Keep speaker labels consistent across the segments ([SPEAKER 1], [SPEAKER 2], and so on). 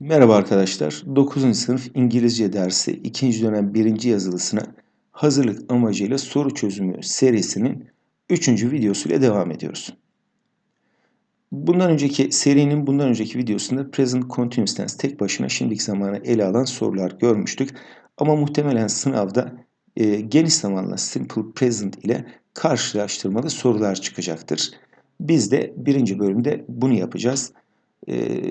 [SPEAKER 1] Merhaba arkadaşlar. 9. sınıf İngilizce dersi 2. dönem 1. yazılısına hazırlık amacıyla soru çözümü serisinin 3. videosuyla devam ediyoruz. Bundan önceki serinin bundan önceki videosunda present continuous tense tek başına şimdiki zamanı ele alan sorular görmüştük. Ama muhtemelen sınavda e, geniş zamanla simple present ile karşılaştırmalı sorular çıkacaktır. Biz de birinci bölümde bunu yapacağız. E,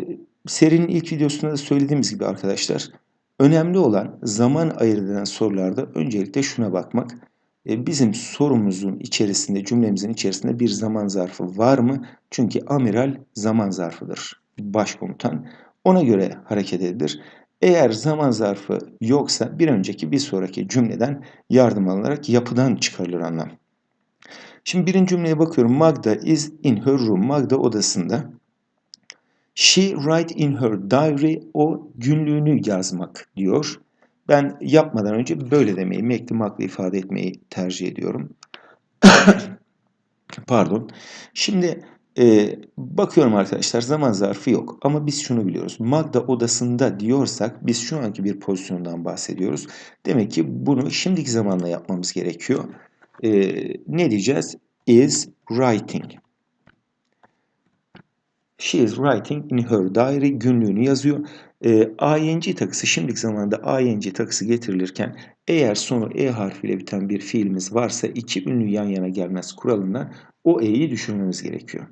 [SPEAKER 1] serinin ilk videosunda da söylediğimiz gibi arkadaşlar önemli olan zaman ayırılan sorularda öncelikle şuna bakmak. E, bizim sorumuzun içerisinde, cümlemizin içerisinde bir zaman zarfı var mı? Çünkü amiral zaman zarfıdır. Başkomutan. Ona göre hareket edilir. Eğer zaman zarfı yoksa bir önceki bir sonraki cümleden yardım alınarak yapıdan çıkarılır anlam. Şimdi birinci cümleye bakıyorum. Magda is in her room. Magda odasında. She write in her diary o günlüğünü yazmak diyor. Ben yapmadan önce böyle demeyi, mekli maklı ifade etmeyi tercih ediyorum. Pardon. Şimdi e, bakıyorum arkadaşlar zaman zarfı yok. Ama biz şunu biliyoruz. Magda odasında diyorsak biz şu anki bir pozisyondan bahsediyoruz. Demek ki bunu şimdiki zamanla yapmamız gerekiyor. E, ne diyeceğiz? Is writing. She is writing in her diary günlüğünü yazıyor. E, ing takısı şimdiki zamanda ing takısı getirilirken eğer sonu e harfiyle biten bir fiilimiz varsa iki ünlü yan yana gelmez kuralından o e'yi düşürmemiz gerekiyor.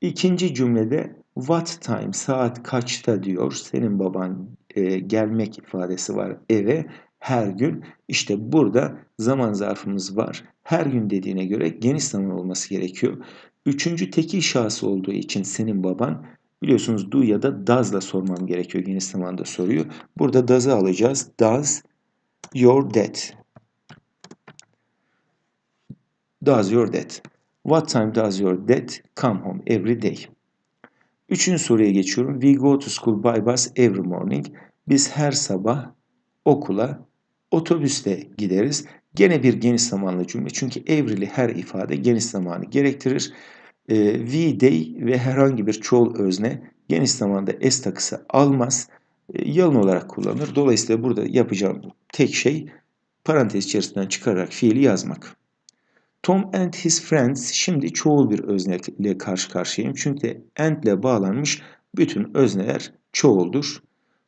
[SPEAKER 1] İkinci cümlede what time saat kaçta diyor. Senin baban e, gelmek ifadesi var eve her gün. İşte burada zaman zarfımız var. Her gün dediğine göre geniş zaman olması gerekiyor. Üçüncü tekil şahıs olduğu için senin baban biliyorsunuz do ya da does'la sormam gerekiyor geniş zamanda soruyu. Burada does'ı alacağız. Does your dad? Does your dad? What time does your dad come home every day? Üçüncü soruya geçiyorum. We go to school by bus every morning. Biz her sabah okula otobüste gideriz. Gene bir geniş zamanlı cümle. Çünkü every'li her ifade geniş zamanı gerektirir. E, we, they ve herhangi bir çoğul özne geniş zamanda s takısı almaz. E, yalın olarak kullanılır. Dolayısıyla burada yapacağım tek şey parantez içerisinden çıkararak fiili yazmak. Tom and his friends şimdi çoğul bir özne ile karşı karşıyayım. Çünkü and ile bağlanmış bütün özneler çoğuldur.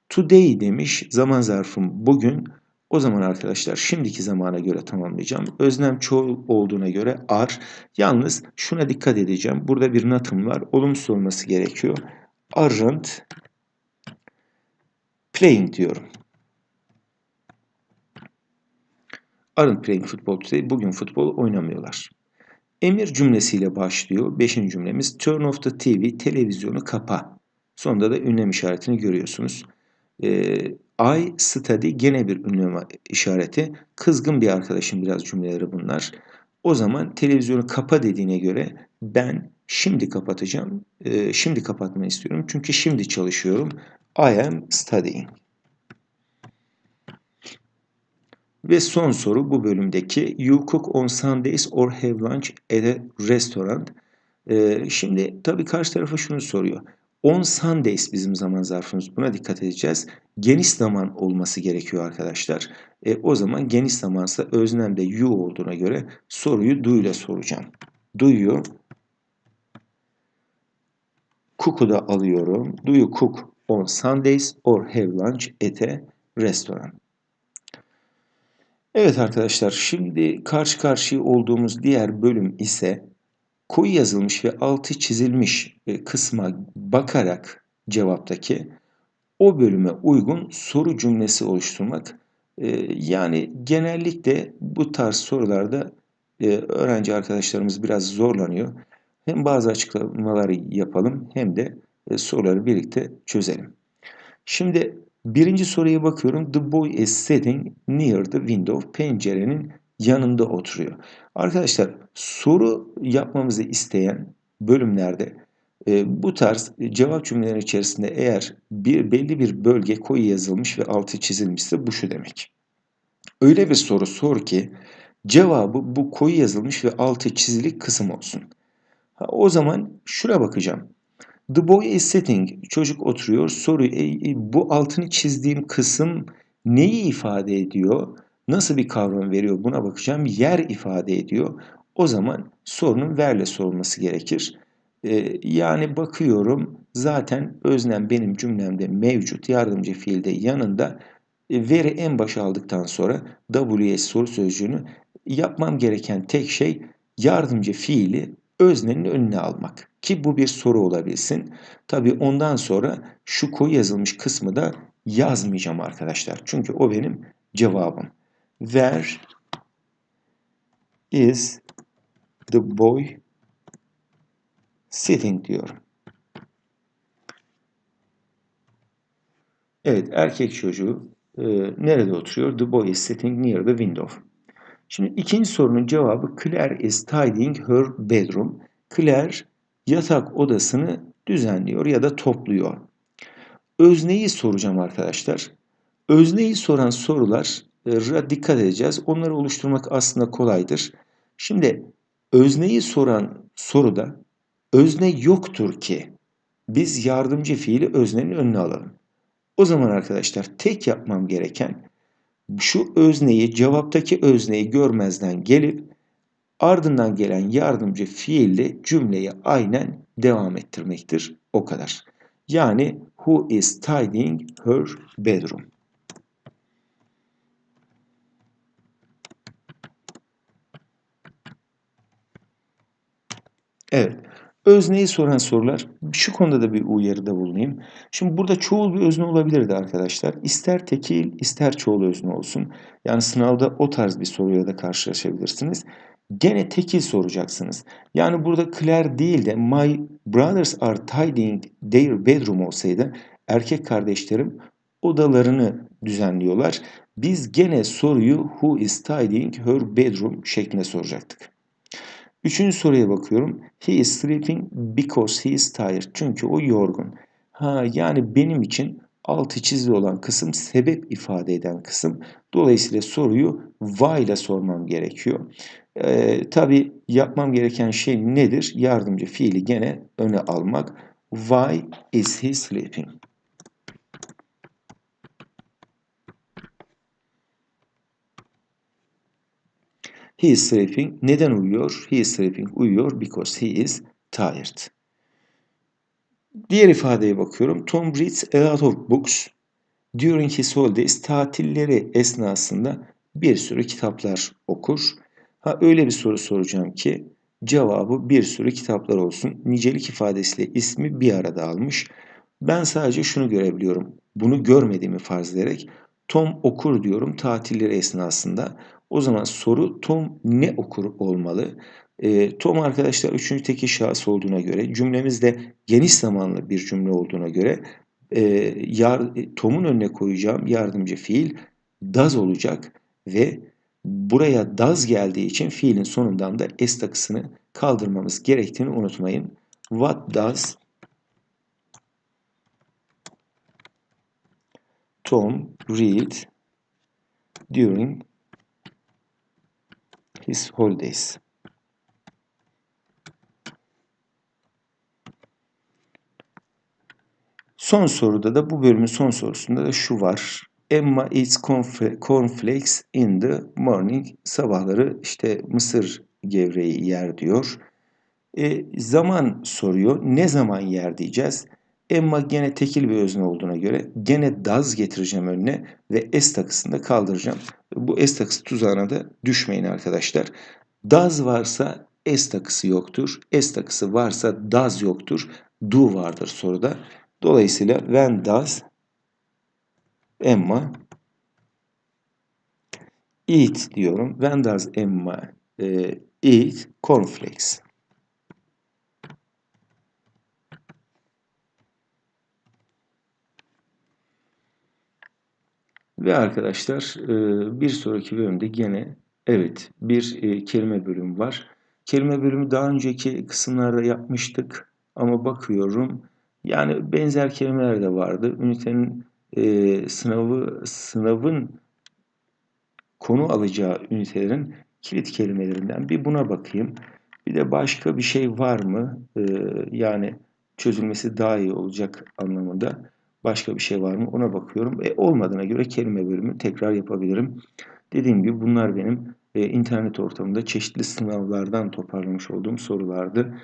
[SPEAKER 1] Today demiş zaman zarfım bugün. O zaman arkadaşlar şimdiki zamana göre tamamlayacağım. Özlem çoğul olduğuna göre are. Yalnız şuna dikkat edeceğim. Burada bir natım var. Olumsuz olması gerekiyor. Aren't playing diyorum. Aren't playing football today. Bugün futbol oynamıyorlar. Emir cümlesiyle başlıyor. Beşinci cümlemiz turn off the TV. Televizyonu kapa. Sonunda da ünlem işaretini görüyorsunuz. Ee, I study gene bir ünlem işareti. Kızgın bir arkadaşım biraz cümleleri bunlar. O zaman televizyonu kapa dediğine göre ben şimdi kapatacağım. Ee, şimdi kapatmayı istiyorum. Çünkü şimdi çalışıyorum. I am studying. Ve son soru bu bölümdeki You cook on Sundays or have lunch at a restaurant. Ee, şimdi tabii karşı tarafa şunu soruyor. On Sundays bizim zaman zarfımız. Buna dikkat edeceğiz. Geniş zaman olması gerekiyor arkadaşlar. E, o zaman geniş zamansa öznemde you olduğuna göre soruyu do ile soracağım. Do you cook'u da alıyorum. Do you cook on Sundays or have lunch at a restaurant? Evet arkadaşlar şimdi karşı karşıya olduğumuz diğer bölüm ise koyu yazılmış ve altı çizilmiş e, kısma bakarak cevaptaki o bölüme uygun soru cümlesi oluşturmak. E, yani genellikle bu tarz sorularda e, öğrenci arkadaşlarımız biraz zorlanıyor. Hem bazı açıklamalar yapalım hem de soruları birlikte çözelim. Şimdi birinci soruya bakıyorum. The boy is sitting near the window. Pencerenin yanında oturuyor. Arkadaşlar soru yapmamızı isteyen bölümlerde e, bu tarz cevap cümleleri içerisinde eğer bir belli bir bölge koyu yazılmış ve altı çizilmişse bu şu demek. Öyle bir soru sor ki cevabı bu koyu yazılmış ve altı çizilik kısım olsun. Ha, o zaman şuna bakacağım. The boy is sitting. Çocuk oturuyor. Soru e, e, bu altını çizdiğim kısım neyi ifade ediyor? Nasıl bir kavram veriyor? Buna bakacağım. Yer ifade ediyor. O zaman sorunun verle sorulması gerekir. E, yani bakıyorum zaten öznem benim cümlemde mevcut. Yardımcı fiilde yanında e, veri en başa aldıktan sonra WS soru sözcüğünü yapmam gereken tek şey yardımcı fiili öznenin önüne almak. Ki bu bir soru olabilsin. Tabi ondan sonra şu koyu yazılmış kısmı da yazmayacağım arkadaşlar. Çünkü o benim cevabım. Where is the boy sitting diyorum. Evet erkek çocuğu e, nerede oturuyor? The boy is sitting near the window. Şimdi ikinci sorunun cevabı Claire is tidying her bedroom. Claire yatak odasını düzenliyor ya da topluyor. Özneyi soracağım arkadaşlar. Özneyi soran sorulara dikkat edeceğiz. Onları oluşturmak aslında kolaydır. Şimdi özneyi soran soruda özne yoktur ki biz yardımcı fiili öznenin önüne alalım. O zaman arkadaşlar tek yapmam gereken şu özneyi, cevaptaki özneyi görmezden gelip ardından gelen yardımcı fiille cümleyi aynen devam ettirmektir. O kadar. Yani who is tidying her bedroom. Evet. Özneyi soran sorular. Şu konuda da bir uyarıda bulunayım. Şimdi burada çoğul bir özne olabilirdi arkadaşlar. İster tekil ister çoğul özne olsun. Yani sınavda o tarz bir soruyla da karşılaşabilirsiniz. Gene tekil soracaksınız. Yani burada Claire değil de my brothers are tidying their bedroom olsaydı erkek kardeşlerim odalarını düzenliyorlar. Biz gene soruyu who is tidying her bedroom şeklinde soracaktık. Üçüncü soruya bakıyorum. He is sleeping because he is tired. Çünkü o yorgun. Ha yani benim için altı çizili olan kısım sebep ifade eden kısım. Dolayısıyla soruyu why ile sormam gerekiyor. Ee, Tabi yapmam gereken şey nedir? Yardımcı fiili gene öne almak. Why is he sleeping? He is sleeping. Neden uyuyor? He is sleeping. Uyuyor because he is tired. Diğer ifadeye bakıyorum. Tom reads a lot of books during his holidays. Tatilleri esnasında bir sürü kitaplar okur. Ha öyle bir soru soracağım ki cevabı bir sürü kitaplar olsun. Nicelik ifadesiyle ismi bir arada almış. Ben sadece şunu görebiliyorum. Bunu görmediğimi farz ederek Tom okur diyorum tatilleri esnasında. O zaman soru Tom ne okur olmalı? E, Tom arkadaşlar üçüncü tekil şahıs olduğuna göre cümlemizde geniş zamanlı bir cümle olduğuna göre e, yar, Tom'un önüne koyacağım yardımcı fiil does olacak ve buraya does geldiği için fiilin sonundan da s takısını kaldırmamız gerektiğini unutmayın. What does Tom read during his holidays. Son soruda da bu bölümün son sorusunda da şu var. Emma eats cornflakes in the morning. Sabahları işte mısır gevreği yer diyor. E, zaman soruyor. Ne zaman yer diyeceğiz. Emma gene tekil bir özne olduğuna göre gene does getireceğim önüne ve s takısını da kaldıracağım. Bu s takısı tuzağına da düşmeyin arkadaşlar. Does varsa s takısı yoktur. S takısı varsa does yoktur. Do vardır soruda. Dolayısıyla when does Emma eat diyorum. When does Emma e, eat cornflakes? Ve arkadaşlar e, bir sonraki bölümde gene evet bir e, kelime bölümü var. Kelime bölümü daha önceki kısımlarda yapmıştık ama bakıyorum yani benzer kelimeler de vardı. Ünitenin e, sınavı sınavın konu alacağı ünitelerin kilit kelimelerinden bir buna bakayım. Bir de başka bir şey var mı? yani çözülmesi daha iyi olacak anlamında başka bir şey var mı ona bakıyorum. E, olmadığına göre kelime bölümü tekrar yapabilirim. Dediğim gibi bunlar benim e, internet ortamında çeşitli sınavlardan toparlamış olduğum sorulardı.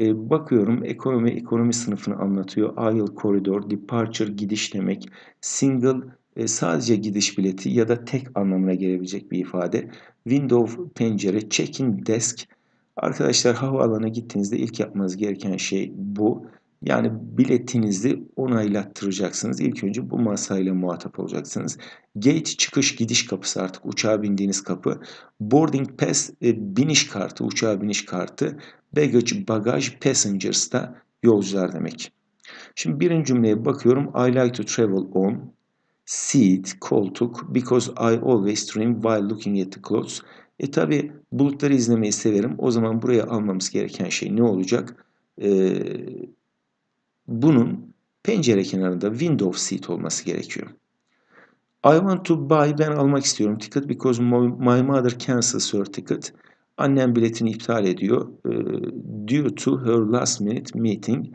[SPEAKER 1] E, bakıyorum ekonomi ekonomi sınıfını anlatıyor. Aisle koridor, departure gidiş demek. Single e, sadece gidiş bileti ya da tek anlamına gelebilecek bir ifade. Window pencere, check-in desk. Arkadaşlar havaalanına gittiğinizde ilk yapmanız gereken şey bu. Yani biletinizi onaylattıracaksınız. İlk önce bu masayla muhatap olacaksınız. Gate çıkış gidiş kapısı artık uçağa bindiğiniz kapı. Boarding pass e, biniş kartı, uçağa biniş kartı. Baggage, bagaj, passengers da yolcular demek. Şimdi birinci cümleye bakıyorum. I like to travel on. Seat, koltuk. Because I always dream while looking at the clothes. E tabi bulutları izlemeyi severim. O zaman buraya almamız gereken şey ne olacak? Ee, bunun pencere kenarında window seat olması gerekiyor. I want to buy ben almak istiyorum ticket because my mother cancels her ticket. Annem biletini iptal ediyor. Due to her last minute meeting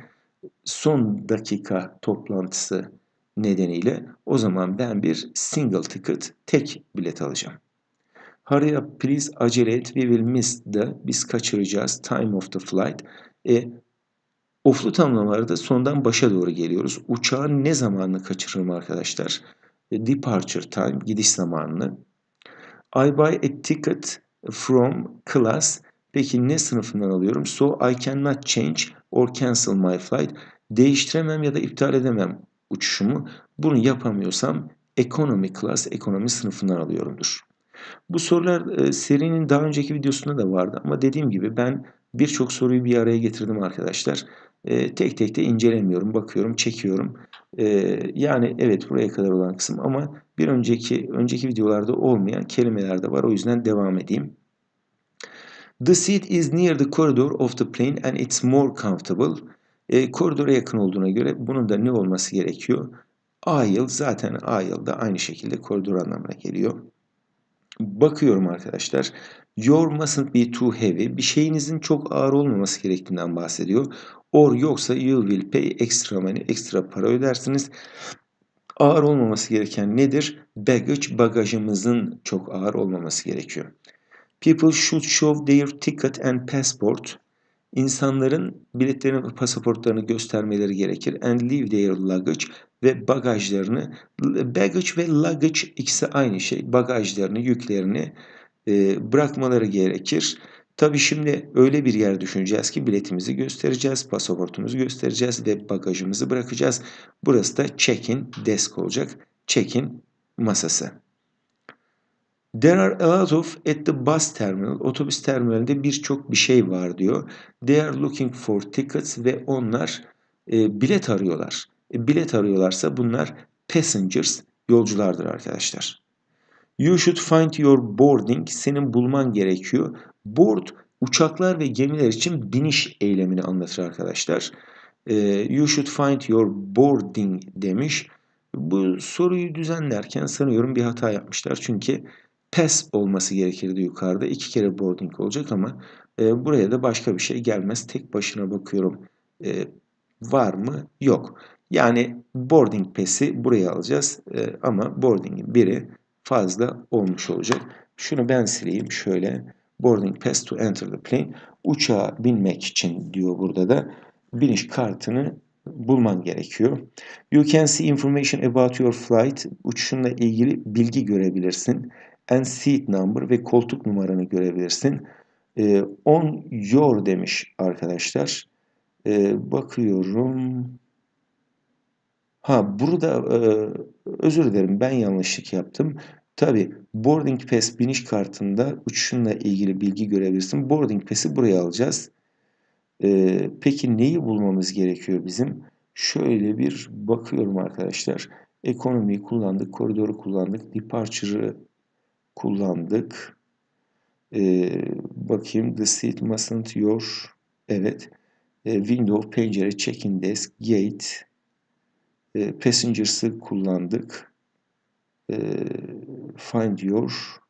[SPEAKER 1] son dakika toplantısı nedeniyle o zaman ben bir single ticket tek bilet alacağım. Hurry up please acele et we will miss the biz kaçıracağız time of the flight. E, oflu tamlamalarda sondan başa doğru geliyoruz. Uçağın ne zamanını kaçırırım arkadaşlar? E, departure time gidiş zamanını. I buy a ticket from class. Peki ne sınıfından alıyorum? So I cannot change or cancel my flight. Değiştiremem ya da iptal edemem uçuşumu. Bunu yapamıyorsam economy class, ekonomi sınıfından alıyorumdur. Bu sorular e, serinin daha önceki videosunda da vardı ama dediğim gibi ben birçok soruyu bir araya getirdim arkadaşlar. E, tek tek de incelemiyorum, bakıyorum, çekiyorum. E, yani evet buraya kadar olan kısım ama bir önceki önceki videolarda olmayan kelimeler de var. O yüzden devam edeyim. The seat is near the corridor of the plane and it's more comfortable. E, koridora yakın olduğuna göre bunun da ne olması gerekiyor? Aisle zaten aisle da aynı şekilde koridor anlamına geliyor. Bakıyorum arkadaşlar. Your mustn't be too heavy. Bir şeyinizin çok ağır olmaması gerektiğinden bahsediyor. Or yoksa you will pay extra money. Ekstra para ödersiniz. Ağır olmaması gereken nedir? Baggage, bagajımızın çok ağır olmaması gerekiyor. People should show their ticket and passport. İnsanların biletlerini ve pasaportlarını göstermeleri gerekir. And leave their luggage ve bagajlarını. Baggage ve luggage ikisi aynı şey. Bagajlarını, yüklerini e, bırakmaları gerekir. Tabii şimdi öyle bir yer düşüneceğiz ki biletimizi göstereceğiz, pasaportumuzu göstereceğiz ve bagajımızı bırakacağız. Burası da check-in desk olacak. Check-in masası. There are a lot of at the bus terminal. Otobüs terminalinde birçok bir şey var diyor. They are looking for tickets ve onlar e, bilet arıyorlar. E, bilet arıyorlarsa bunlar passengers, yolculardır arkadaşlar. You should find your boarding. Senin bulman gerekiyor. Board uçaklar ve gemiler için biniş eylemini anlatır arkadaşlar. E, you should find your boarding demiş. Bu soruyu düzenlerken sanıyorum bir hata yapmışlar. Çünkü pass olması gerekirdi yukarıda. iki kere boarding olacak ama e, buraya da başka bir şey gelmez. Tek başına bakıyorum. E, var mı? Yok. Yani boarding pass'i buraya alacağız. E, ama boarding'in biri fazla olmuş olacak. Şunu ben sileyim şöyle. Boarding pass to enter the plane. Uçağa binmek için diyor burada da biniş kartını bulman gerekiyor. You can see information about your flight. Uçuşunla ilgili bilgi görebilirsin and seat number ve koltuk numaranı görebilirsin. E, on your demiş arkadaşlar. E, bakıyorum. Ha burada e, özür dilerim ben yanlışlık yaptım. Tabi boarding pass biniş kartında uçuşunla ilgili bilgi görebilirsin. Boarding pass'i buraya alacağız. E, peki neyi bulmamız gerekiyor bizim? Şöyle bir bakıyorum arkadaşlar. Ekonomiyi kullandık, koridoru kullandık, departure'ı kullandık. Ee, bakayım the seat mustn't your evet e, window pencere check-in desk gate e, passengers'ı kullandık. E, find your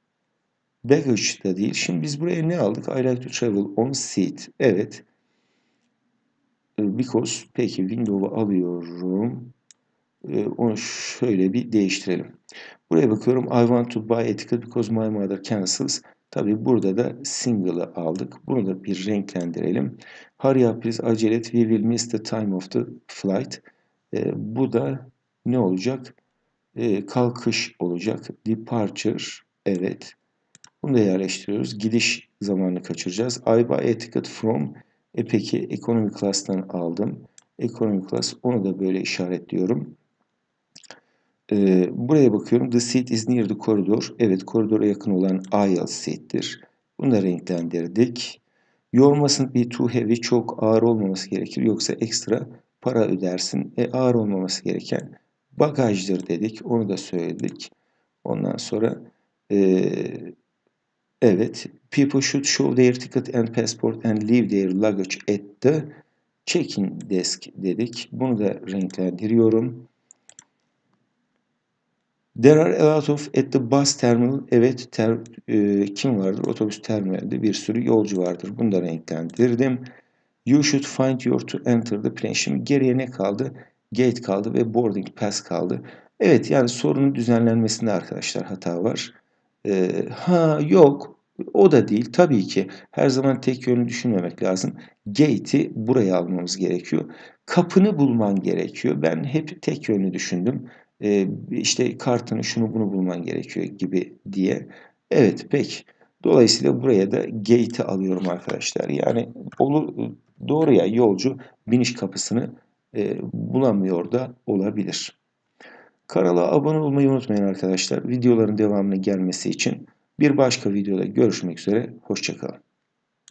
[SPEAKER 1] baggage da değil. Şimdi biz buraya ne aldık? I like to travel on seat. Evet. E, because peki window'u alıyorum. E, onu şöyle bir değiştirelim. Buraya bakıyorum. I want to buy ticket because my mother cancels. Tabi burada da single'ı aldık. Bunu da bir renklendirelim. Hurry up please acele et. We will miss the time of the flight. E, bu da ne olacak? E, kalkış olacak. Departure. Evet. Bunu da yerleştiriyoruz. Gidiş zamanını kaçıracağız. I buy a ticket from. E peki economy class'tan aldım. Economy class. Onu da böyle işaretliyorum. Ee, buraya bakıyorum. The seat is near the corridor. Evet koridora yakın olan aisle seat'tir. Bunu renklendirdik. You mustn't be too heavy. Çok ağır olmaması gerekir. Yoksa ekstra para ödersin. E, ağır olmaması gereken bagajdır dedik. Onu da söyledik. Ondan sonra e, evet people should show their ticket and passport and leave their luggage at the check-in desk dedik. Bunu da renklendiriyorum. There are a lot of at the bus terminal. Evet, ter, e, kim vardır? Otobüs terminalinde bir sürü yolcu vardır. Bunu da renklendirdim. You should find your to enter the plane. Şimdi geriye ne kaldı? Gate kaldı ve boarding pass kaldı. Evet, yani sorunun düzenlenmesinde arkadaşlar hata var. E, ha yok, o da değil. Tabii ki her zaman tek yönlü düşünmemek lazım. Gate'i buraya almamız gerekiyor. Kapını bulman gerekiyor. Ben hep tek yönlü düşündüm e, işte kartını şunu bunu bulman gerekiyor gibi diye. Evet pek. Dolayısıyla buraya da gate'i alıyorum arkadaşlar. Yani olur, doğru ya yolcu biniş kapısını e, bulamıyor da olabilir. Kanala abone olmayı unutmayın arkadaşlar. Videoların devamını gelmesi için bir başka videoda görüşmek üzere. Hoşçakalın.